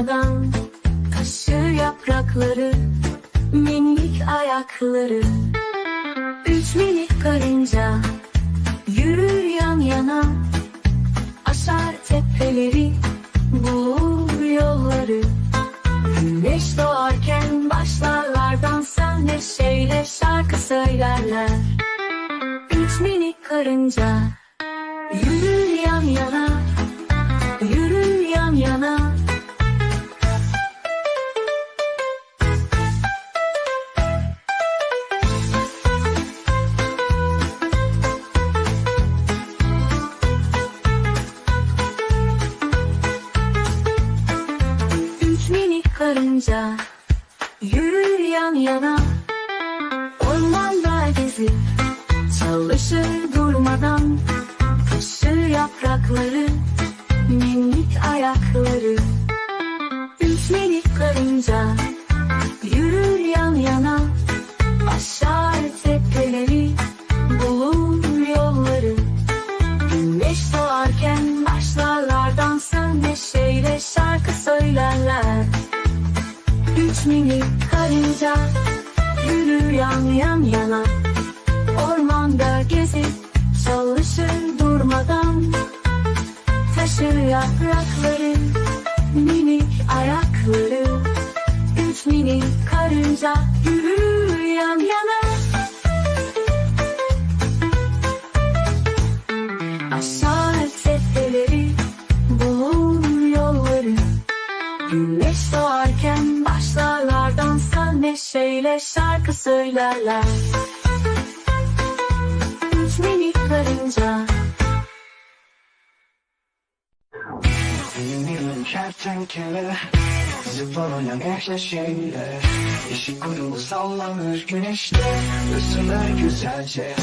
durmadan Taşır yaprakları Minik ayakları. Üç minik karınca Yürür yan yana. Aşar tepeleri Bulur yolları. Güneş doğarken başlarlar dansa Neşeyle şarkı söylerler. Üç minik karınca Güneş doğarken başlarlar dansa Neşeyle şarkı söylerler. Üç minik karınca Yürür yan yan yana. Ormanda gezip Çalışır durmadan. Taşır yaprakları Minik ayakları. Üç minik karınca Yürür yan yana Neşeyle şarkı söylerler. Üç minik karınca. Bilmiyorum kertenkele Zıplamayan eşleşeyle Yeşil kuyruğu sallanır güneşte Isınır güzelce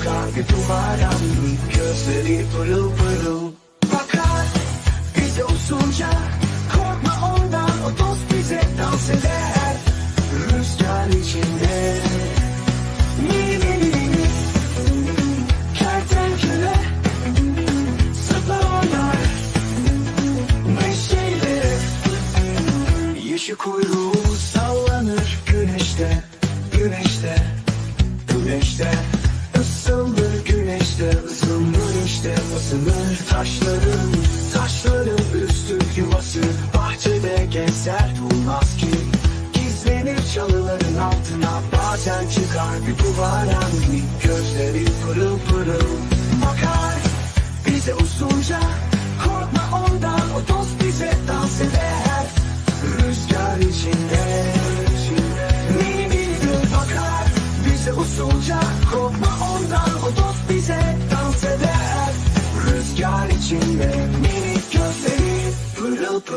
Çıkar bir duvara Gözleri pırıl pırıl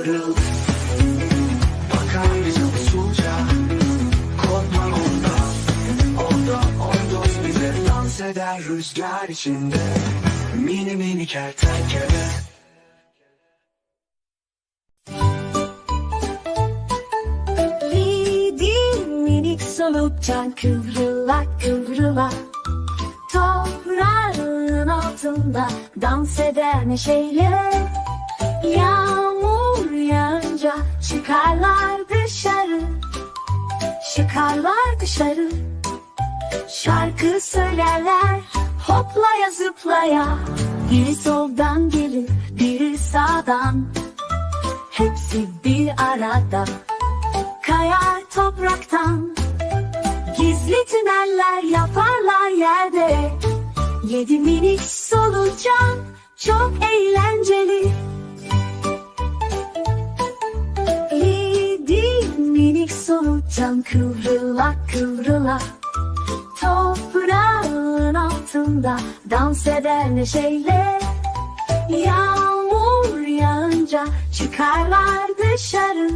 Pırıl Bakar bize usulca. Korkma ondan Ondan o dost bize dans eder Rüzgar içinde. Mini mini kertenkele. Solukcan kıvrıla kıvrıla. Toprağın altında dans eder neşeyle Yağmur yağınca çıkarlar dışarı. Çıkarlar dışarı. Şarkı söylerler hoplaya zıplaya. Biri soldan gelir biri sağdan. Hepsi bir arada. Kayar topraktan. Gizli tüneller yaparlar yerde. Yedi minik solucan Çok eğlenceli minik solucan Kıvrıla kıvrıla Toprağın altında Dans eder neşeyle. Yağmur yağınca çıkarlar dışarı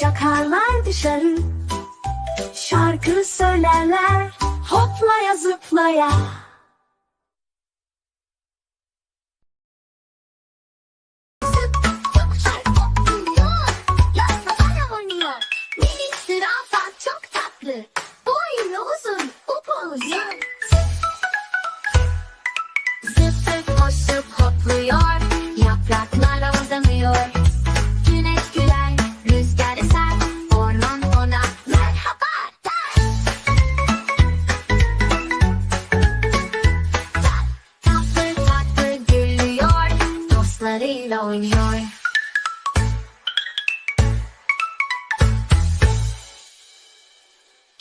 Şakarlar dışarı. Şarkı söylerler Hoplaya zıplaya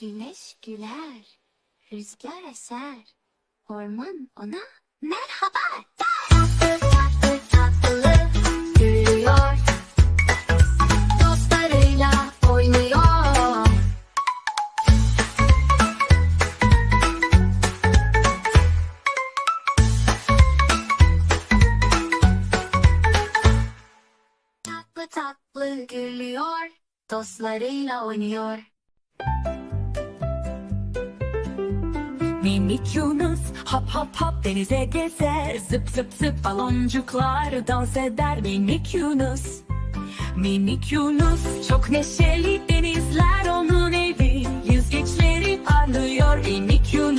Güneş güler, rüzgar eser, orman ona merhaba der. Tatlı tatlı gülüyor, dostlarıyla oynuyor. Tatlı tatlı gülüyor, dostlarıyla oynuyor. Minik Yunus. Hop hop hop denize gezer Zıp zıp zıp baloncuklar dans eder. Minik Yunus. Minik Yunus. Çok neşeli denizler onun evi. Yüzgeçleri parlıyor. Minik Yunus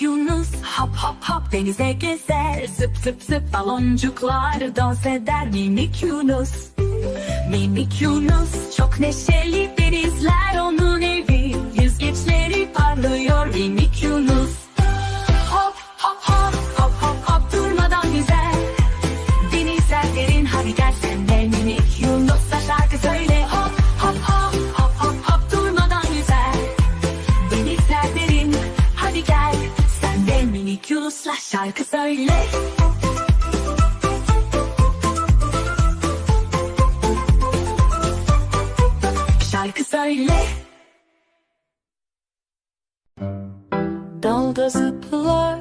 Yunus hop hop hop denize gezer. Zıp zıp zıp baloncuklar dans eder. Minik Yunus Minik Yunus. Çok neşeli denizler onun evi. Yüzgeçleri parlıyor minik Yunus söyle. Şarkı söyle. Dalda zıplar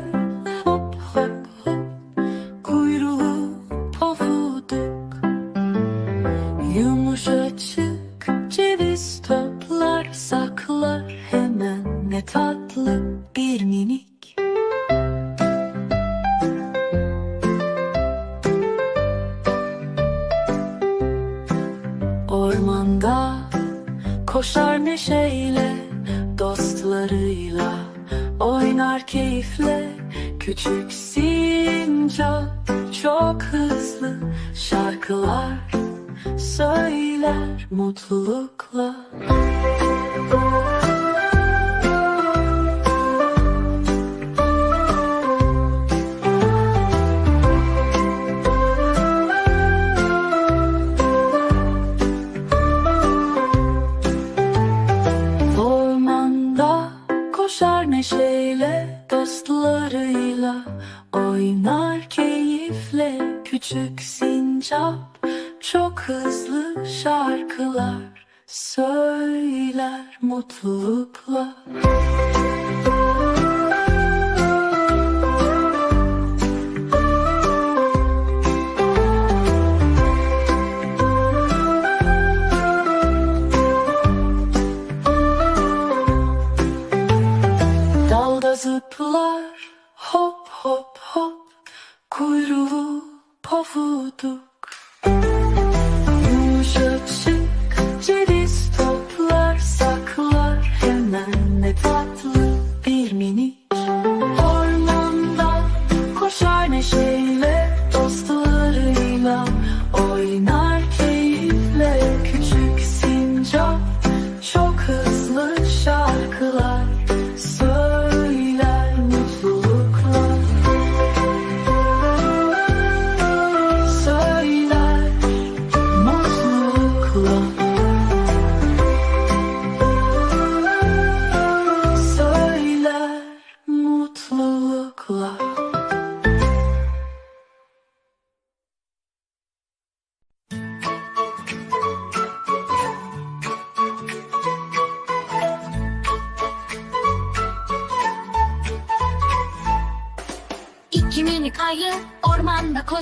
söyler mutlulukla. Ormanda koşar neşeyle dostlarıyla Oynar keyifle. Küçük sincap Çok hızlı şarkılar söyler mutlulukla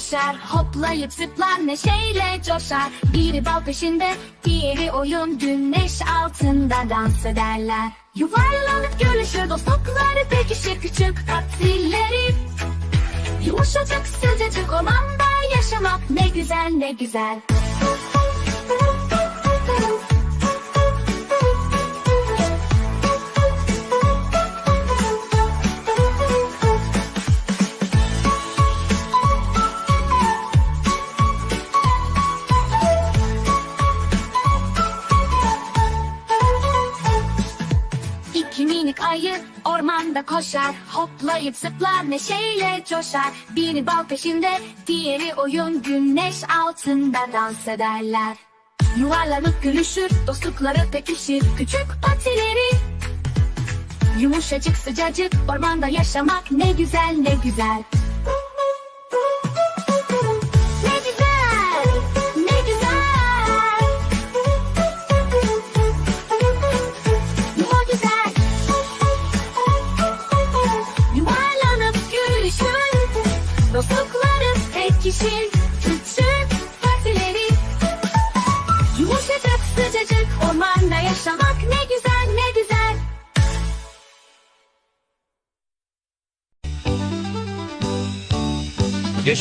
koşar Hoplayıp zıplar neşeyle coşar. Biri bal peşinde diğeri oyun Güneş altında dans ederler. Yuvarlanıp görüşür dostlukları Pekişir küçük tatilleri Yumuşacık sıcacık ormanda yaşamak Ne güzel ne güzel ormanda koşar Hoplayıp zıplar neşeyle coşar. Biri bal peşinde diğeri oyun Güneş altında dans ederler. Yuvarlanıp gülüşür dostlukları pekişir. Küçük patileri Yumuşacık sıcacık ormanda yaşamak ne güzel ne güzel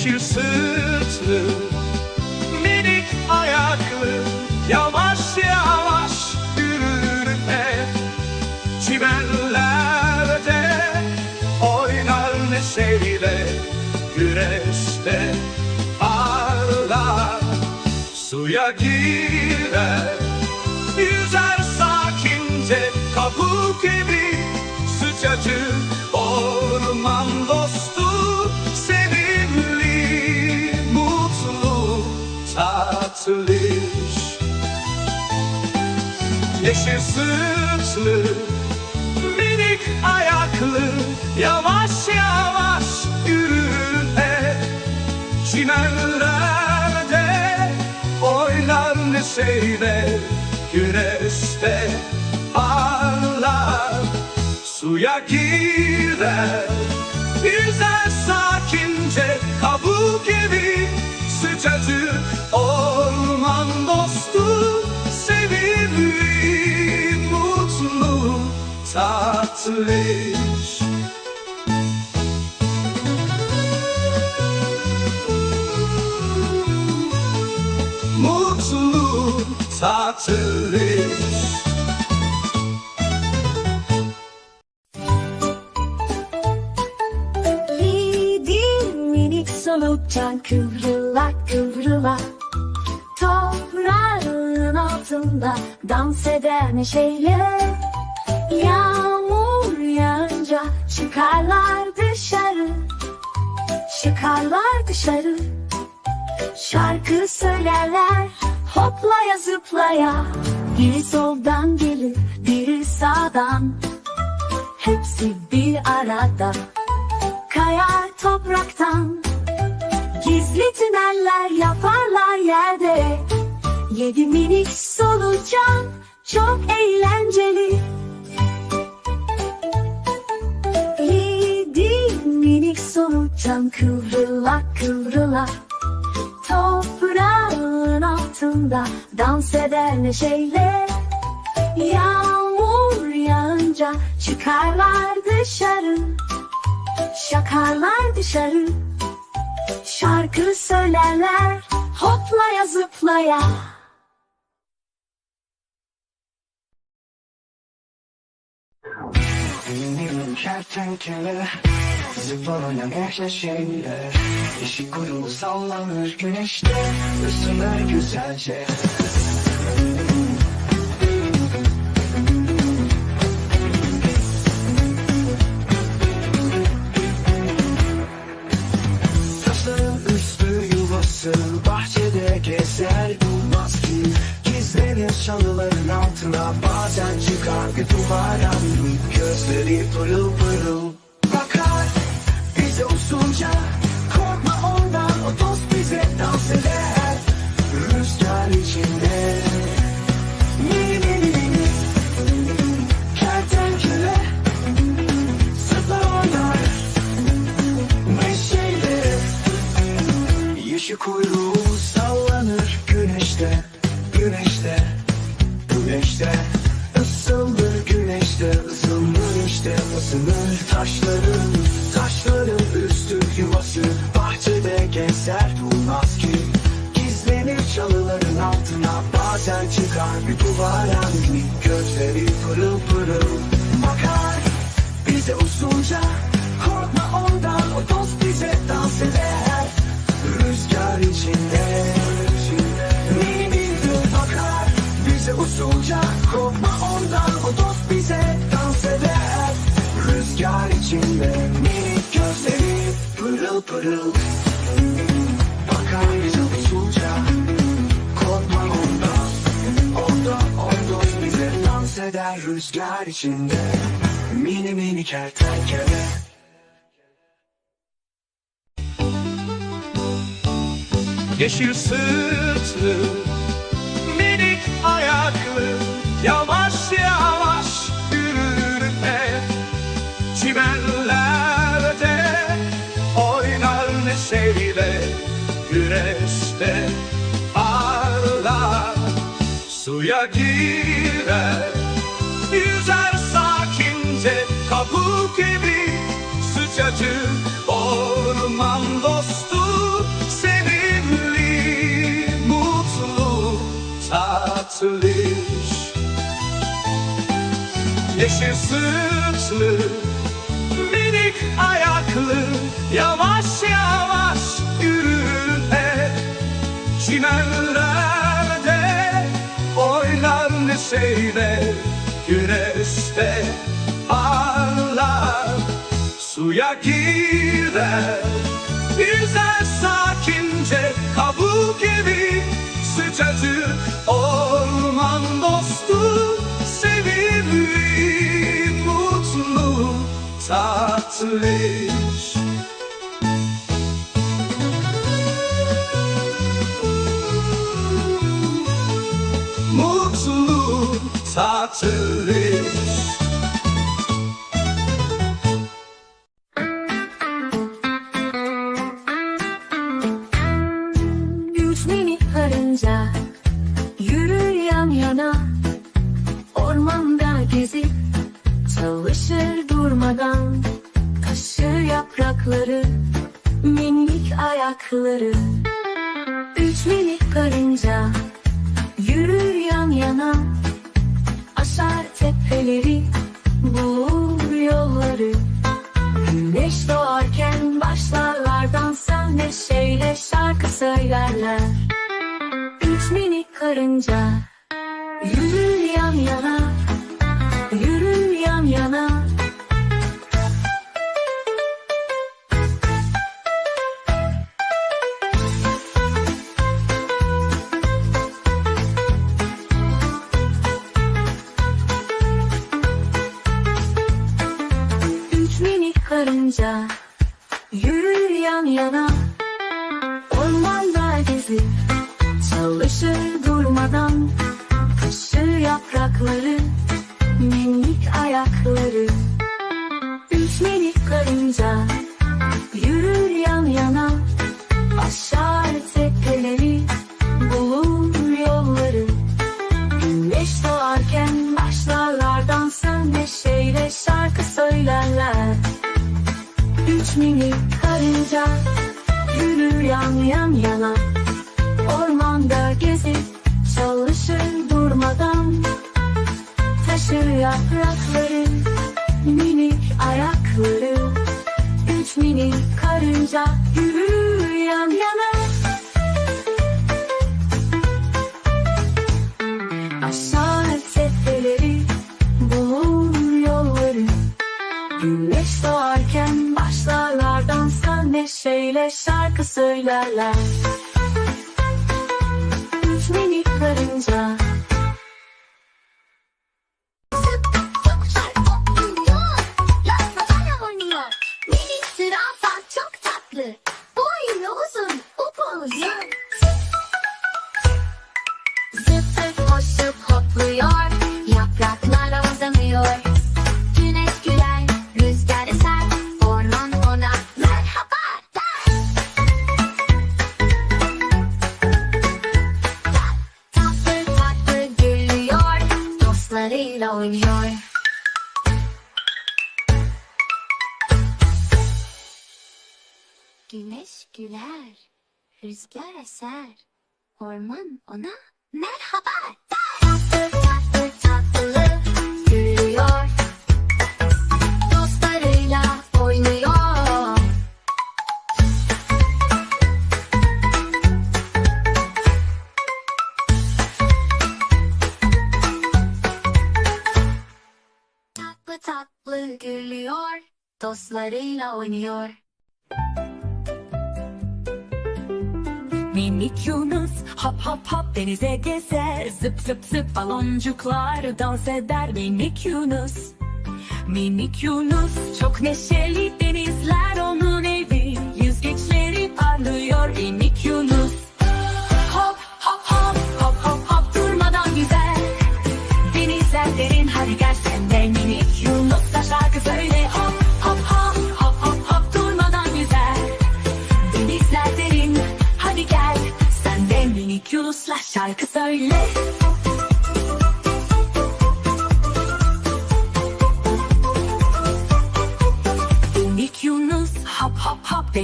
Yeşil sırtlı Minik ayaklı Yavaş yavaş yürür hep Çimenlerde Oynar neşeyle Güneşte parlar. Suya girer Yüzer sakince Kabuk gibi Sıcacık Tatlış Yeşil sırtlı Minik ayaklı Yavaş yavaş yürür hep Çimenlerde oynar neşeyle Güneşte parlar. Suya girer Yüzer sakince Kabuk gibi Tatlış mutlu tatlış Giydim minik solukcan kıvrıla kıvrıla Toprağın altında dans eder neşeyle. Yağmur yağınca çıkarlar dışarı. Çıkarlar dışarı. Şarkı söylerler hoplaya zıplaya. Biri soldan gelir biri sağdan. Hepsi bir arada. Kayar topraktan. Gizli tüneller yaparlar yerde. Yedi minik solucan Çok eğlenceli Yedi minik solucan Kıvrıla kıvrıla. Toprağın altında Dans eder neşeyle. Yağmur yağınca Çıkarlar dışarı. Şakarlar dışarı. Şarkı söylerler Hoplaya zıplaya Kertenkele Zıplayan eşleşeyle Yeşil kuyruğu sallanır güneşte. Isınır güzelce Gözleri pırıl işte ısınır Taşların, taşların üstü yuvası. Bahçede gezer durmaz ki. Gizlenir çalıların altına Bazen çıkar bir duvara minik Gözleri pırıl pırıl Bakar bize usulca Korkma ondan o dost bize dans eder. Rüzgar içinde Mini bir bakar bize usulca Korkma ondan o dost içinde Minik gözleri pırıl pırıl. Bakar bize usulca Korkma ondan Orada orada bize dans eder rüzgar içinde. Mini mini kertenkele. Yeşil sırtlı Güneşte parlar Suya girer. Yüzer sakince kabuk gibi Sıcacık orman dostu Sevimli, mutlu, tatlış. Yeşil sırtlı minik ayaklı Yavaş yavaş Çimenlerde oynar neşeyle Güneşte parlar. Suya girer Yüzer sakince kabuk gibi. Sıcacık orman dostu Sevimli, mutlu, tatlış Mutlu, Güneş doğarken başlarlar dansa neşeyle şarkı söylerler. Üç minik karınca yürür yan yana, yana. Ormanda gezip Çalışır durmadan. Taşır yaprakları Minik ayakları. Üç minik karınca Yürür yan yana. Aşar tepeleri Bulur yolları. Güneş doğarken başlarlar dansa neşeyle şarkı söylerler. Üç minik karınca yürür yan yan yana. Ormanda gezip çalışır durmadan. Taşır yaprakları söylerler. Üç minik karınca dostlarıyla oynuyor. Güneş güler, rüzgar eser, orman ona merhaba der. Toslarıyla oynuyor. Minik Yunus hop hop hop denize gezer. Zıp zıp zıp baloncuklar dans eder Minik Yunus. Minik Yunus çok neşeli denizler onun evi. Yüzgeçleri parlıyor minik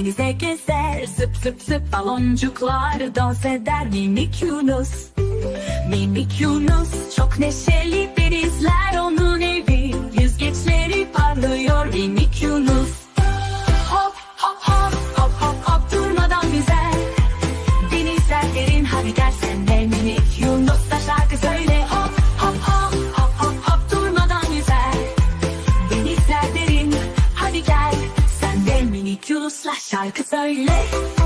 denize gezer. Zıp zıp zıp baloncuklar dans eder. Minik Yunus Minik Yunus. Çok neşeli denizler onun flashlight, cause I late.